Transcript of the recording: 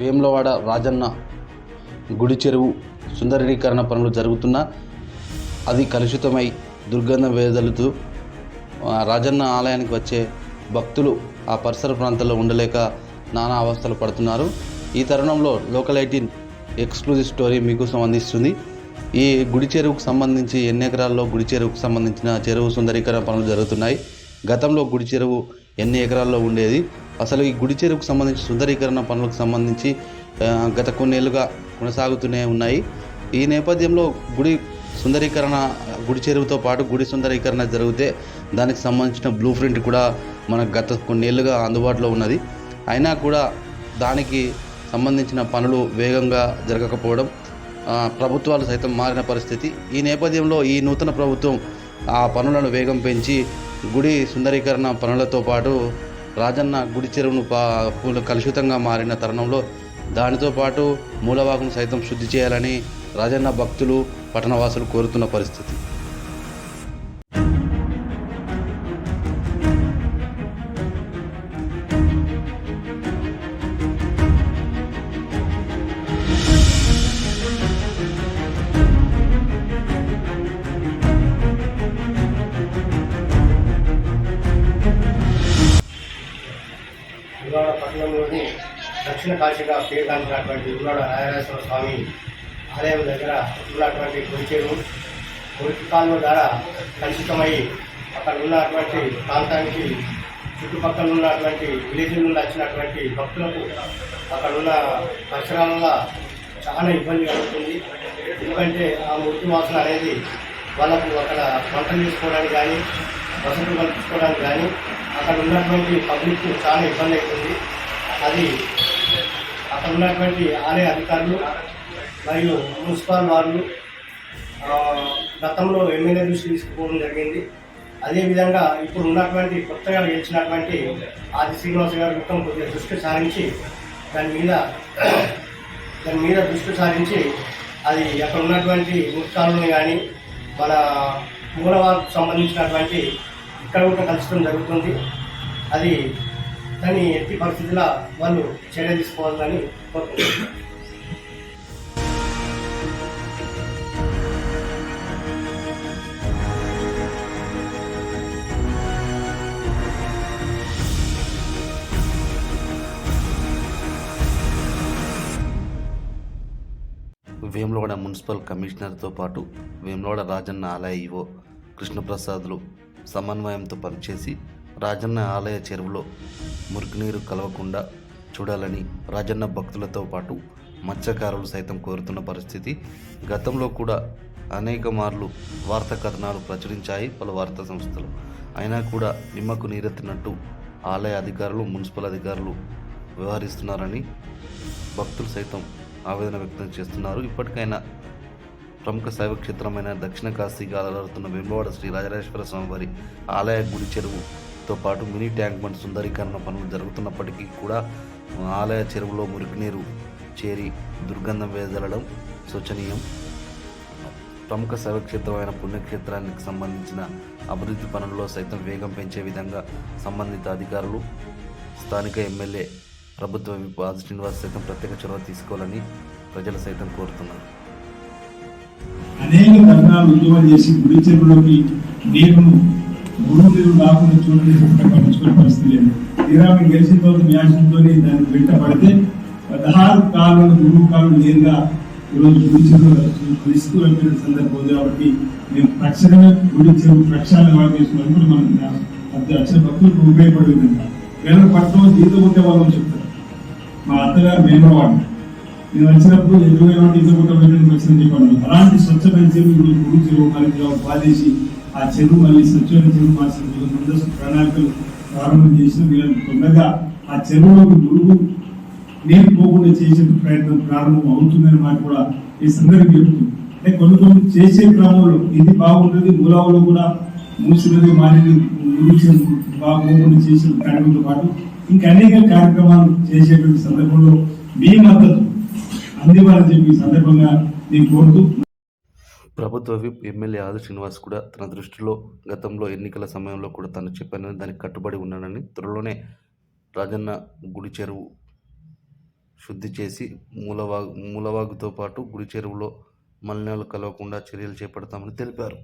వేములవాడ రాజన్న గుడి చెరువు సుందరీకరణ పనులు జరుగుతున్నా అది కలుషితమై దుర్గంధం వేదలుతూ రాజన్న ఆలయానికి వచ్చే భక్తులు ఆ పరిసర ప్రాంతాల్లో ఉండలేక నానా అవస్థలు పడుతున్నారు. ఈ తరుణంలో లోకల్ ఎయిటీన్ ఎక్స్క్లూజివ్ స్టోరీ మీకోసం అందిస్తుంది. ఈ గుడి చెరువుకు సంబంధించి ఎన్ని ఎకరాల్లో గుడి చెరువుకు సంబంధించిన చెరువు సుందరీకరణ పనులు జరుగుతున్నాయి? గతంలో గుడి చెరువు ఎన్ని ఎకరాల్లో ఉండేది? అసలు ఈ గుడి చెరువుకు సంబంధించి సుందరీకరణ పనులకు సంబంధించి గత కొన్నేళ్ళుగా కొనసాగుతూనే ఉన్నాయి. ఈ నేపథ్యంలో గుడి సుందరీకరణ గుడి చెరువుతో పాటు గుడి సుందరీకరణ జరిగితే దానికి సంబంధించిన బ్లూ ప్రింట్ కూడా మనకు గత కొన్నేళ్ళుగా అందుబాటులో ఉన్నది. అయినా కూడా దానికి సంబంధించిన పనులు వేగంగా జరగకపోవడం ప్రభుత్వాలు సైతం మారిన పరిస్థితి. ఈ నేపథ్యంలో ఈ నూతన ప్రభుత్వం ఆ పనులను వేగం పెంచి గుడి సుందరీకరణ పనులతో పాటు రాజన్న గుడి చెరువును పా కలుషితంగా మారిన తరుణంలో దానితో పాటు మూలవాకును సైతం శుద్ధి చేయాలని రాజన్న భక్తులు పట్టణవాసులు కోరుతున్న పరిస్థితి. ఉల్లాడ పట్టణంలోని దక్షిణ కాశీగా పేరుగాంచినటువంటి ఉల్లాడ రాజరాజేశ్వర స్వామి ఆలయం దగ్గర ఉన్నటువంటి కొరిచేరు కొరికి కాలువ ద్వారా కలుషితమై అక్కడ ఉన్నటువంటి ప్రాంతానికి చుట్టుపక్కల ఉన్నటువంటి విలేజ్ నుండి వచ్చినటువంటి భక్తులకు అక్కడ ఉన్న పరిసరాలలో చాలా ఇబ్బంది కలుగుతుంది. ఎందుకంటే ఆ మృతి వాసన అనేది వాళ్ళకు అక్కడ వంటలు చేసుకోవడానికి కానీ వసతులు కల్పించుకోవడానికి కానీ అక్కడ ఉన్నటువంటి పబ్లిక్ చాలా ఇబ్బంది అవుతుంది. అది అక్కడ ఉన్నటువంటి ఆలయ అధికారులు మరియు మున్సిపల్ వాళ్ళు గతంలో ఎమ్మెల్యే దృష్టి తీసుకుపోవడం జరిగింది. అదేవిధంగా ఇప్పుడు ఉన్నటువంటి కొత్తగా గెలిచినటువంటి ఆది శ్రీనివాస గారు మొత్తం కొద్దిగా దృష్టి సారించి దాని మీద దాని మీద దృష్టి సారించి అది అక్కడ ఉన్నటువంటి ముఖ్యాలను కానీ మన మూలవాకు సంబంధించినటువంటి ఇక్కడ కూడా కలుషితం జరుగుతుంది. అది దాన్ని ఎట్టి పరిస్థితుల్లో వాళ్ళు చర్య తీసుకోవాలని కోరుకుంటున్నాను. వేములవాడ మున్సిపల్ కమిషనర్తో పాటు వేములవాడ రాజన్న ఆలయ ఈవో కృష్ణప్రసాద్లు సమన్వయంతో పనిచేసి రాజన్న ఆలయ చెరువులో మురుగునీరు కలవకుండా చూడాలని రాజన్న భక్తులతో పాటు మత్స్యకారులు సైతం కోరుతున్న పరిస్థితి. గతంలో కూడా అనేక మార్లు వార్తా కథనాలు ప్రచురించాయి పలు వార్తా సంస్థలు. అయినా కూడా నిమ్మకు నీరెత్తినట్టు ఆలయ అధికారులు మున్సిపల్ అధికారులు వ్యవహరిస్తున్నారని భక్తులు సైతం ఆవేదన వ్యక్తం చేస్తున్నారు. ఇప్పటికైనా ప్రముఖ శైవ క్షేత్రమైన దక్షిణ కాశీగా అలరుతున్న వెంబవాడ శ్రీ రాజరాజేశ్వర స్వామి వారి ఆలయ గుడి చెరువు తో పాటు మినీ ట్యాంక్ బండ్ సుందరీకరణ పనులు జరుగుతున్నప్పటికీ కూడా ఆలయ చెరువులో మురికినీరు చేరి దుర్గంధం వేదలడం శోచనీయం. ప్రముఖ శైవక్షేత్రమైన పుణ్యక్షేత్రానికి సంబంధించిన అభివృద్ధి పనుల్లో సైతం వేగం పెంచే విధంగా సంబంధిత అధికారులు స్థానిక ఎమ్మెల్యే ప్రభుత్వ విప్ ఆది శ్రీనివాస్ సైతం ప్రత్యేక చొరవ తీసుకోవాలని ప్రజలు సైతం కోరుతున్నారు. అనేక తరుణాలు ఉద్యమం చేసి గుడి చెరువులోకి నీరును గురువులు రాకుండా చూడండి పట్టించుకునే పరిస్థితి లేదు. తీరా మీకు గెలిచిన తర్వాత మీ దాన్ని వెంట పడితే పదహారు కాళ్ళు గురువు కాలం నేరుగా ఈరోజు గురించి చెరువు వెళ్ళిన సందర్భం కాబట్టి మేము తక్షణమే గురించి ప్రక్షాళన వాళ్ళు చేసుకున్నాం కూడా మనం అది వచ్చిన భక్తులకు ఉపయోగపడే విధంగా కేరళ పట్టణం జీతం ఉంటే వాళ్ళని చెప్తారు. మా అత్తగారు మేనవాడు నేను వచ్చినప్పుడు ఇరవై ఒకటి ఇరవై ఒకటి వెళ్ళి వచ్చింది చెప్పాను అలాంటి స్వచ్ఛమైన చెరువు గురించి బాధేసి ఆ చెరువు మళ్ళీ స్వచ్ఛమైన చెరువు మార్చిన ముందస్తు ప్రణాళికలు ప్రారంభం చేసిన వీళ్ళని తొందరగా ఆ చెరువులోకి మురుగు నీరు పోకుండా చేసే ప్రయత్నం ప్రారంభం అవుతుందని మాట కూడా ఈ సందర్భం చెబుతుంది. అంటే కొన్ని కొన్ని చేసే క్రమంలో ఇది బాగుంటుంది మూలావులో కూడా మూసినది మానేది మురిగి చేసిన కార్యక్రమంతో పాటు ఇంకా అనేక కార్యక్రమాలు చేసేటువంటి సందర్భంలో మీ మద్దతు అందివ్వాలని చెప్పి సందర్భంగా నేను కోరుతూ ప్రభుత్వ విప్ ఎమ్మెల్యే ఆది శ్రీనివాస్ కూడా తన దృష్టిలో గతంలో ఎన్నికల సమయంలో కూడా తను చెప్పానని దానికి కట్టుబడి ఉన్నానని త్వరలోనే రాజన్న గుడి చెరువు శుద్ధి చేసి మూలవాగు మూలవాగుతో పాటు గుడి చెరువులో మలినాలు కలవకుండా చర్యలు చేపడతామని తెలిపారు.